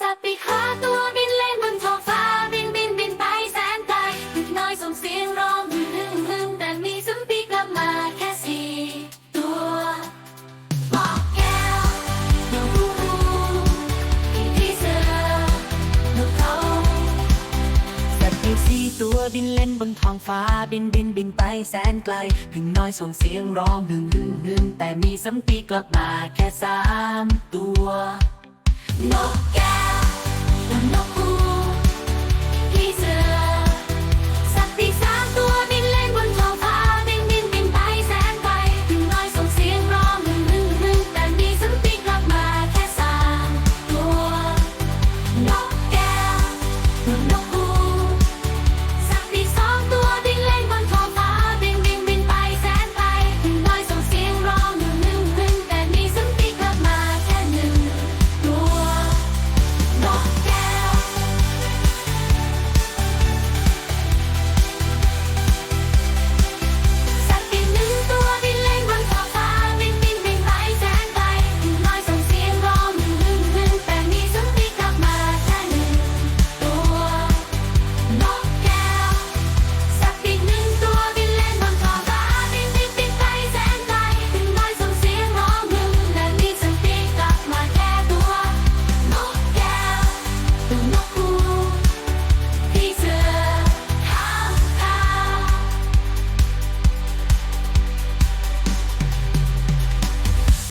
สัตว์ปีกห้าตัวบินเล่นบนท้องฟ้าบินบินบินไปแสนไกลดึกน้อยส่งเสียงร้องฮึ่มฮึ่มฮึ่มแต่มีสัมปีกกลับมาแค่สี่ตัวบอกแก้วนกฮูกพี่พี่เสือนกเขาสัตว์ปีกสี่ตัวบินเล่นบนท้องฟ้าบินบินบินไปแสนไกลพึ่งน้อยส่งเสียงร้องหึ่งหึ่งหึ่งแต่มีสัมปีกกลับมาแค่สามตัวนก know